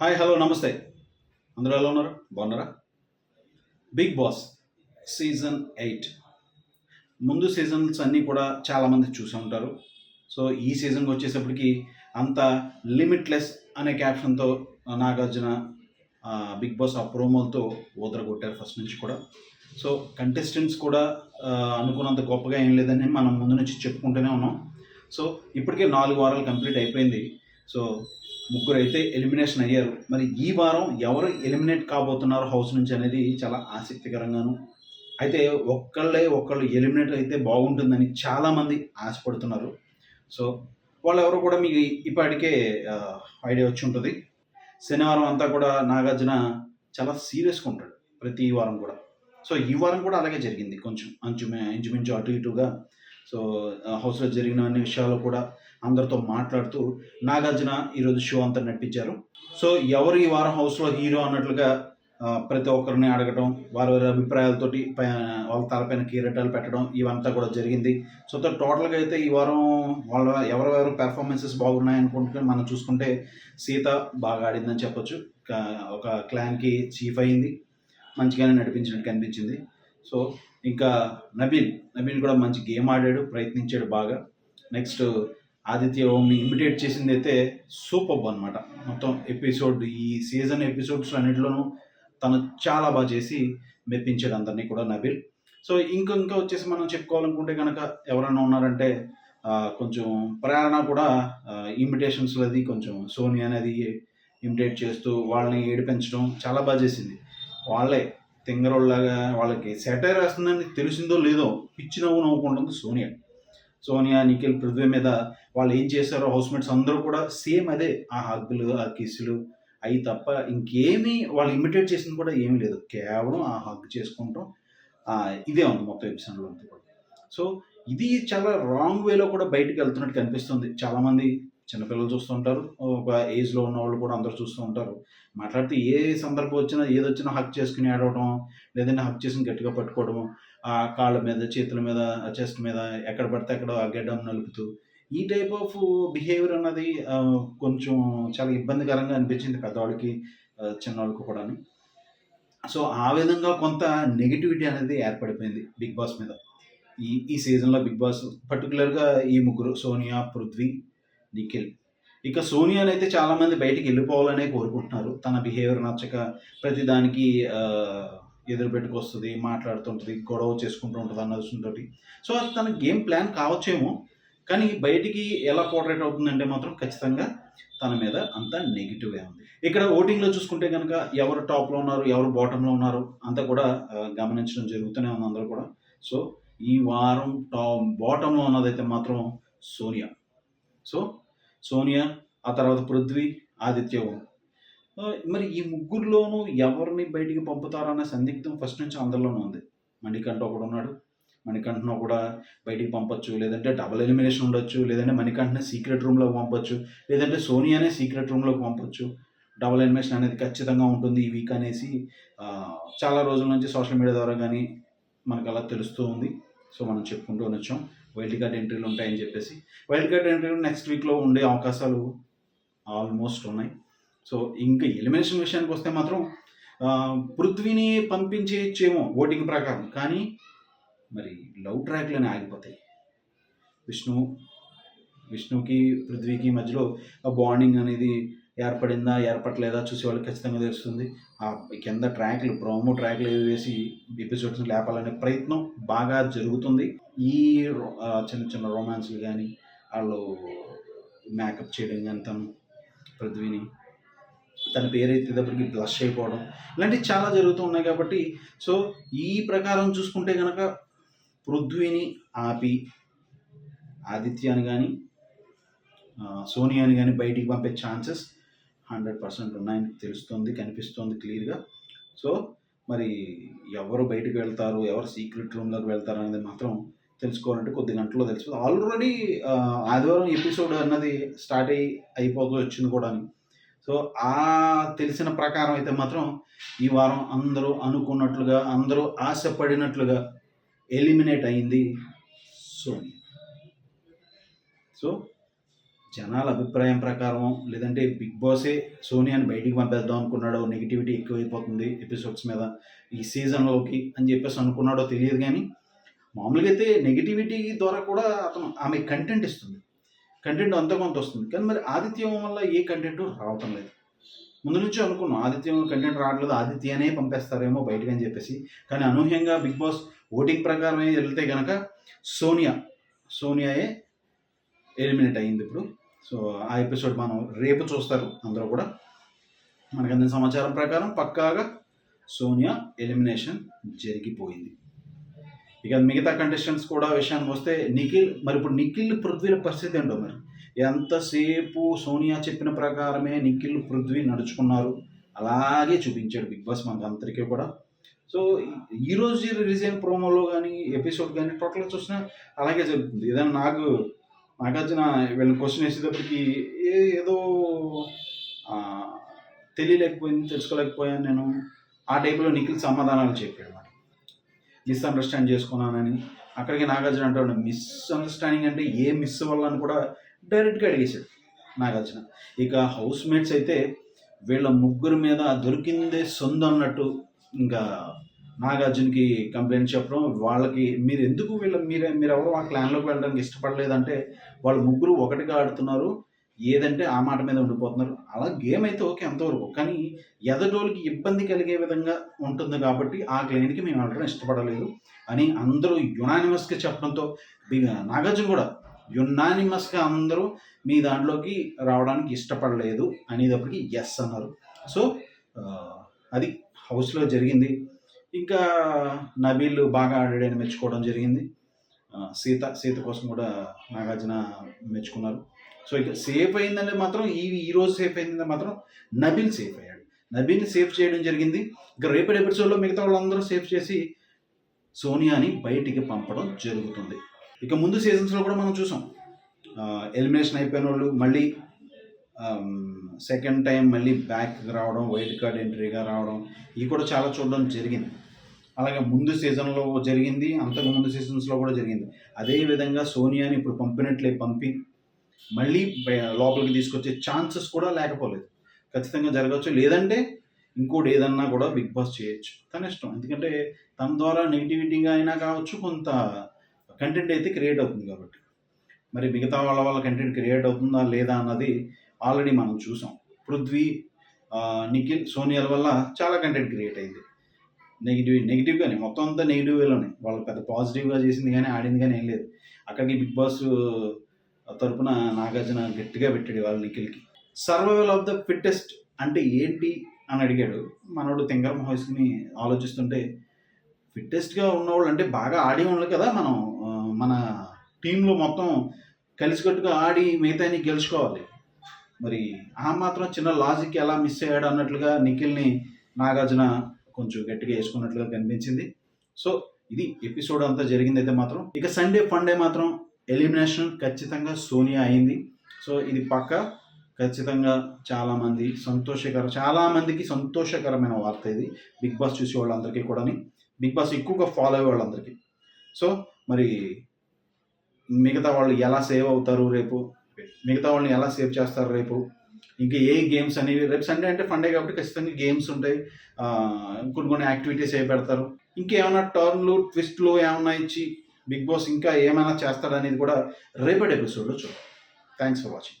Hi hello నమస్తే. అందరూ ఎలా ఉన్నారు? బాగున్నారా? Bigg Boss season eight. ముందు సీజన్స్ అన్నీ కూడా చాలామంది చూసి ఉంటారు. సో ఈ సీజన్కి వచ్చేసప్పటికి అంత లిమిట్లెస్ అనే క్యాప్షన్తో నాగార్జున బిగ్ బాస్ ఆ ప్రోమోలతో కొట్టారు ఫస్ట్ నుంచి కూడా. సో కంటెస్టెంట్స్ కూడా అనుకున్నంత గొప్పగా ఏం లేదని మనం ముందు నుంచి చెప్పుకుంటూనే ఉన్నాం. సో ఇప్పటికే నాలుగు వారాలు కంప్లీట్ అయిపోయింది. సో ముగ్గురు అయితే ఎలిమినేషన్ అయ్యారు. మరి ఈ వారం ఎవరు ఎలిమినేట్ కాబోతున్నారు హౌస్ నుంచి అనేది చాలా ఆసక్తికరంగాను అయితే ఒక్కళ్ళే ఒక్కళ్ళు ఎలిమినేట్ అయితే బాగుంటుందని చాలామంది ఆశపడుతున్నారు. సో వాళ్ళు ఎవరు కూడా మీకు ఇప్పటికే ఐడియా వచ్చి ఉంటుంది. శనివారం అంతా కూడా నాగార్జున చాలా సీరియస్గా ఉంటాడు ప్రతి వారం కూడా. సో ఈ వారం కూడా అలాగే జరిగింది కొంచెం అంచు ఇంచుమించు అటు ఇటుగా. సో హౌస్లో జరిగిన అన్ని విషయాలు కూడా అందరితో మాట్లాడుతూ నాగార్జున ఈరోజు షో అంతా నడిపించారు సో ఎవరు ఈ వారం హౌస్లో హీరో అన్నట్లుగా ప్రతి ఒక్కరిని అడగడం వారి వారి అభిప్రాయాలతోటి పై- వాళ్ళ తలపైన కీరటాలు పెట్టడం ఇవంతా కూడా జరిగింది. సో టోటల్గా అయితే ఈ వారం వాళ్ళ ఎవరెవరు పెర్ఫార్మెన్సెస్ బాగున్నాయి అనుకుంటే మనం చూసుకుంటే సీత బాగా ఆడిందని చెప్పొచ్చు. ఒక క్లాన్కి చీఫ్ అయింది. మంచిగానే నడిపించినట్టు కనిపించింది. సో ఇంకా నబీన్ నబీన్ కూడా మంచి గేమ్ ఆడాడు ప్రయత్నించాడు బాగా. నెక్స్ట్ ఆదిత్య ఓంని ఇమిటేట్ చేసింది అయితే సూపర్ అనమాట మొత్తం ఎపిసోడ్ ఈ సీజన్ ఎపిసోడ్స్ అన్నింటిలోనూ తను చాలా బాగా చేసి మెప్పించాడు అందరినీ కూడా నబీల్ సో ఇంకా ఇంకా వచ్చేసి మనం చెప్పుకోవాలనుకుంటే కనుక ఎవరైనా ఉన్నారంటే కొంచెం ప్రేరణ కూడా ఇమిటేషన్స్లో అది కొంచెం సోనీ అనేది ఇమిటేట్ చేస్తూ వాళ్ళని ఏడిపించడం చాలా బాగా చేసింది. వాళ్ళే తింగరోళ్ళగా వాళ్ళకి సెటైర్ వేస్తుందని తెలిసిందో లేదో పిచ్చి నవ్వు నవ్వుకుంటుంది సోనియా. సోనియా నిఖిల్ పృథ్వీ మీద వాళ్ళు ఏం చేశారో హౌస్మేట్స్ అందరూ కూడా సేమ్ అదే ఆ హగ్గులు ఆ కిసులు అవి తప్ప ఇంకేమీ వాళ్ళు ఇమిటేట్ చేసింది కూడా ఏమీ లేదు. కేవలం ఆ హగ్ చేసుకుంటాం ఇదే ఉంది మొత్తం ఎపిసోడ్లో అంతా కూడా. సో ఇది చాలా రాంగ్ వేలో కూడా బయటకు వెళ్తున్నట్టు కనిపిస్తుంది. చాలామంది చిన్నపిల్లలు చూస్తుంటారు ఒక ఏజ్లో ఉన్న వాళ్ళు కూడా అందరూ చూస్తూ ఉంటారు. మాట్లాడితే ఏ సందర్భం వచ్చినా ఏది వచ్చినా హక్ చేసుకుని ఏడవడం లేదంటే హక్ చేసుకుని గట్టిగా పట్టుకోవడం ఆ కాళ్ళ మీద చేతుల మీద చెస్ట్ మీద ఎక్కడ పడితే అక్కడ ఆ గడ్డం నలుపుతూ ఈ టైప్ ఆఫ్ బిహేవియర్ అన్నది కొంచెం చాలా ఇబ్బందికరంగా అనిపించింది పెద్దవాళ్ళకి చిన్నవాళ్ళకి కూడా సో ఆ విధంగా కొంత నెగిటివిటీ అనేది ఏర్పడిపోయింది బిగ్ బాస్ మీద. ఈ ఈ సీజన్లో బిగ్ బాస్ పర్టికులర్గా ఈ ముగ్గురు సోనియా పృథ్వీ నిఖిల్. ఇక సోనియాని అయితే చాలామంది బయటికి వెళ్ళిపోవాలనే కోరుకుంటున్నారు. తన బిహేవియర్ నచ్చక ప్రతిదానికి ఆ, ఎదురు పెట్టుకొస్తుంది మాట్లాడుతుంటుంది గొడవ చేసుకుంటూ ఉంటుంది అన్నది సో అది తన గేమ్ ప్లాన్ కావచ్చేమో కానీ బయటికి ఎలా పోర్ట్రేట్ అవుతుందంటే మాత్రం ఖచ్చితంగా తన మీద అంత నెగిటివే ఉంది. ఇక్కడ ఓటింగ్లో చూసుకుంటే కనుక ఎవరు టాప్లో ఉన్నారు ఎవరు బాటంలో ఉన్నారు అంతా కూడా గమనించడం జరుగుతూనే ఉంది అందరూ కూడా. సో ఈ వారం టాప్ బాటంలో ఉన్నదైతే మాత్రం సోనియా. సో సోనియా ఆ తర్వాత పృథ్వీ ఆదిత్య మరి ఈ ముగ్గురులోనూ ఎవరిని బయటికి పంపుతారన్న సందిగ్ధం ఫస్ట్ నుంచి అందరిలోనూ ఉంది. మణికంఠ ఒకడు ఉన్నాడు. మణికంఠను కూడా బయటికి పంపొచ్చు. లేదంటే డబుల్ ఎలిమినేషన్ ఉండొచ్చు. లేదంటే మణికంఠని సీక్రెట్ రూమ్లోకి పంపొచ్చు. లేదంటే సోనియానే సీక్రెట్ రూమ్లోకి పంపొచ్చు. డబుల్ ఎలిమినేషన్ అనేది ఖచ్చితంగా ఉంటుంది ఈ వీక్ అనేసి చాలా రోజుల నుంచి సోషల్ మీడియా ద్వారా కానీ మనకు అలా తెలుస్తూ ఉంది. సో మనం చెప్పుకుంటూ వచ్చాం. వైల్డ్ కార్డ్ ఎంట్రీలు ఉంటాయని చెప్పేసి. వైల్డ్ కార్డ్ ఎంట్రీలు నెక్స్ట్ వీక్లో ఉండే అవకాశాలు ఆల్మోస్ట్ ఉన్నాయి. సో ఇంకా ఎలిమినేషన్ విషయానికి వస్తే మాత్రం పృథ్వీని పంపించేయచ్చేమో ఓటింగ్ ప్రకారం. కానీ మరి లవ్ ట్రాక్లోనే ఆగిపోతాయి. విష్ణు విష్ణుకి పృథ్వీకి మధ్యలో బాండింగ్ అనేది ఏర్పడిందా ఏర్పడలేదా చూసేవాళ్ళు ఖచ్చితంగా తెలుస్తుంది. ఆ కింద ట్రాక్లు ప్రోమో ట్రాక్లు ఏవి వేసి ఎపిసోడ్స్ లేపాలనే ప్రయత్నం బాగా జరుగుతుంది. ఈ రో- చిన్న చిన్న రొమాన్స్లు కానీ వాళ్ళు మేకప్ చేయడం కానీ తను పృథ్వీని తన పేరు ఎత్తేటప్పటికి బ్లష్ అయిపోవడం ఇలాంటివి చాలా జరుగుతూ ఉన్నాయి కాబట్టి సో ఈ ప్రకారం చూసుకుంటే కనుక పృథ్వీని ఆపి ఆదిత్యాన్ని కానీ సోనియాని కానీ బయటికి పంపే ఛాన్సెస్ హండ్రెడ్ పర్సెంట్ ఉన్నాయని తెలుస్తుంది కనిపిస్తుంది క్లియర్గా. సో మరి ఎవరు బయటకు వెళ్తారు ఎవరు సీక్రెట్ రూమ్లోకి వెళ్తారు అనేది మాత్రం తెలుసుకోవాలంటే కొద్ది గంటల్లో తెలిసిపోతుంది. ఆల్రెడీ ఆదివారం ఎపిసోడ్ అన్నది స్టార్ట్ అయ్యి అయిపోతూ వచ్చింది కూడా సో ఆ తెలిసిన ప్రకారం అయితే మాత్రం ఈ వారం అందరూ అనుకున్నట్లుగా అందరూ ఆశపడినట్లుగా ఎలిమినేట్ అయింది సోని. సో జనాల అభిప్రాయం ప్రకారం లేదంటే బిగ్ బాసే సోనియాని బయటికి పంపేద్దాం అనుకున్నాడో నెగిటివిటీ ఎక్కువైపోతుంది ఎపిసోడ్స్ మీద ఈ సీజన్లోకి అని చెప్పేసి అనుకున్నాడో తెలియదు కానీ మామూలుగా అయితే నెగిటివిటీ ద్వారా కూడా అతను ఆమె కంటెంట్ ఇస్తుంది. కంటెంట్ అంత కొంత వస్తుంది. కానీ మరి ఆదిత్యం వల్ల ఏ కంటెంట్ రావటం లేదు. ముందు నుంచి అనుకున్నాం ఆదిత్యం కంటెంట్ రావట్లేదు ఆదిత్యనే పంపేస్తారేమో బయటకు అని చెప్పేసి. కానీ అనూహ్యంగా బిగ్ బాస్ ఓటింగ్ ప్రకారమే వెళ్తే కనుక సోనియా సోనియాయే ఎలిమినేట్ అయ్యింది ఇప్పుడు. సో ఆ ఎపిసోడ్ మనం రేపు చూస్తారు అందరూ కూడా. మనకు అందిన సమాచారం ప్రకారం పక్కాగా సోనియా ఎలిమినేషన్ జరిగిపోయింది. ఇక మిగతా కంటెస్టెంట్స్ కూడా విషయానికి వస్తే నిఖిల్ మరి ఇప్పుడు నిఖిల్ పృథ్వీల పరిస్థితి ఏంటో మరి? ఎంతసేపు సోనియా చెప్పిన ప్రకారమే నిఖిల్ పృథ్వీ నడుచుకున్నారు? అలాగే చూపించాడు బిగ్ బాస్ మనకు అందరికీ కూడా. సో ఈరోజు రిలీజ్ అయిన ప్రోమోలో కానీ ఎపిసోడ్ కానీ టోటల్గా చూసినా అలాగే జరుగుతుంది. ఏదైనా నాకు నాగార్జున వీళ్ళని క్వశ్చన్ వేసేటప్పటికి ఏ ఏదో తెలియలేకపోయింది తెలుసుకోలేకపోయాను నేను. ఆ టైప్లో నిఖిల్ సమాధానాలు చెప్పాడు మరి మిస్అండర్స్టాండ్ చేసుకున్నానని. అక్కడికి నాగార్జున అంటాడు మిస్అండర్స్టాండింగ్ అంటే ఏ మిస్ వల్ల అని కూడా డైరెక్ట్గా అడిగేశాడు నాగార్జున. ఇక హౌస్ మేట్స్ అయితే వీళ్ళ ముగ్గురు మీద దొరికిందే సొంత అన్నట్టు ఇంకా నాగార్జునకి కంప్లైంట్ చెప్పడం వాళ్ళకి మీరు ఎందుకు వీళ్ళ మీరు మీరు ఎవరు ఆ క్లాన్లోకి వెళ్ళడానికి ఇష్టపడలేదంటే వాళ్ళు ముగ్గురు ఒకటిగా ఆడుతున్నారు ఏదంటే ఆ మాట మీద ఉండిపోతున్నారు. అలా గేమ్ అయితే ఓకే అంతవరకు కానీ ఎదటోళ్ళకి ఇబ్బంది కలిగే విధంగా ఉంటుంది కాబట్టి ఆ క్లైన్కి మేము వెళ్ళడం ఇష్టపడలేదు అని అందరూ యునానిమస్గా చెప్పడంతో నాగార్జున కూడా యునానిమస్గా అందరూ మీ దాంట్లోకి రావడానికి ఇష్టపడలేదు అనేటప్పటికి ఎస్ అన్నారు. సో అది హౌస్లో జరిగింది. ఇంకా నబీల్ బాగా ఆడాడని మెచ్చుకోవడం జరిగింది. సీత సీత కోసం కూడా నాగార్జున మెచ్చుకున్నారు. సో ఇక సేఫ్ అయిందంటే మాత్రం ఈ ఈ రోజు సేఫ్ అయిందంటే మాత్రం నబీల్ సేఫ్ అయ్యాడు. నబీల్ని సేఫ్ చేయడం జరిగింది. ఇక రేపటి ఎపిసోడ్లో మిగతా వాళ్ళందరూ సేఫ్ చేసి సోనియాని బయటికి పంపడం జరుగుతుంది. ఇక ముందు సీజన్స్లో కూడా మనం చూసాం. ఎలిమినేషన్ అయిపోయిన వాళ్ళు మళ్ళీ సెకండ్ టైం మళ్ళీ బ్యాక్ రావడం వైల్డ్ కార్డ్ ఎంట్రీగా రావడం ఇవి కూడా చాలా చూడడం జరిగింది. అలాగే ముందు సీజన్లో జరిగింది అంతకు ముందు సీజన్స్లో కూడా జరిగింది. అదే విధంగా సోనియాని ఇప్పుడు పంపినట్లే పంపి మళ్ళీ లోపలికి తీసుకొచ్చే ఛాన్సెస్ కూడా లేకపోలేదు. ఖచ్చితంగా జరగవచ్చు. లేదంటే ఇంకోటి ఏదన్నా కూడా బిగ్ బాస్ చేయొచ్చు. తన ఇష్టం. ఎందుకంటే తన ద్వారా నెగిటివిటీగా అయినా కావచ్చు కొంత కంటెంట్ అయితే క్రియేట్ అవుతుంది కాబట్టి. మరి మిగతా వాళ్ళ వాళ్ళ కంటెంట్ క్రియేట్ అవుతుందా లేదా అన్నది ఆల్రెడీ మనం చూసాం. పృథ్వీ నిఖిల్ సోనియాల వల్ల చాలా కంటెంట్ క్రియేట్ అయింది. నెగిటివ్ నెగిటివ్గానే మొత్తం అంతా నెగిటివ్ వేలోనే. వాళ్ళు పెద్ద పాజిటివ్గా చేసింది కానీ ఆడింది కానీ ఏం లేదు. అక్కడికి బిగ్ బాస్ తరపున నాగార్జున గట్టిగా పెట్టాడు వాళ్ళ నిఖిల్కి. సర్వైవల్ ఆఫ్ ద ఫిట్టెస్ట్ అంటే ఏంటి అని అడిగాడు. మనోడు తింగర మహేష్ని ఆలోచిస్తుంటే ఫిట్టెస్ట్గా ఉన్నవాళ్ళు అంటే బాగా ఆడి వాళ్ళు కదా మనం మన టీంలో మొత్తం కలిసికట్టుగా ఆడి మిగతాని గెలుచుకోవాలి. మరి ఆ మాత్రం చిన్న లాజిక్ ఎలా మిస్ అయ్యాడు అన్నట్లుగా నిఖిల్ని నాగార్జున కొంచెం గట్టిగా వేసుకున్నట్లుగా కనిపించింది. సో ఇది ఎపిసోడ్ అంతా జరిగింది అయితే మాత్రం ఇక సండే ఫండే మాత్రం ఎలిమినేషన్ ఖచ్చితంగా సోనియా అయింది. సో ఇది పక్క ఖచ్చితంగా చాలామంది సంతోషకర చాలామందికి సంతోషకరమైన వార్త ఇది. బిగ్ బాస్ చూసే వాళ్ళందరికీ కూడా బిగ్ బాస్ ఎక్కువగా ఫాలో అయ్యే వాళ్ళందరికీ. సో మరి మిగతా వాళ్ళు ఎలా సేవ్ అవుతారు రేపు? మిగతా వాళ్ళని ఎలా సేవ్ చేస్తారు రేపు? ఇంకా ఏ గేమ్స్ అనేవి? రేపు సండే అంటే ఫండే కాబట్టి ఖచ్చితంగా గేమ్స్ ఉంటాయి. కొన్ని కొన్ని యాక్టివిటీస్ ఏ పెడతారు. ఇంకేమైనా టర్న్లు ట్విస్ట్లు ఏమైనా ఇచ్చి బిగ్ బాస్ ఇంకా ఏమైనా చేస్తాడనేది కూడా రేపటి ఎపిసోడ్లో చూడండి థ్యాంక్స్ ఫర్ వాచింగ్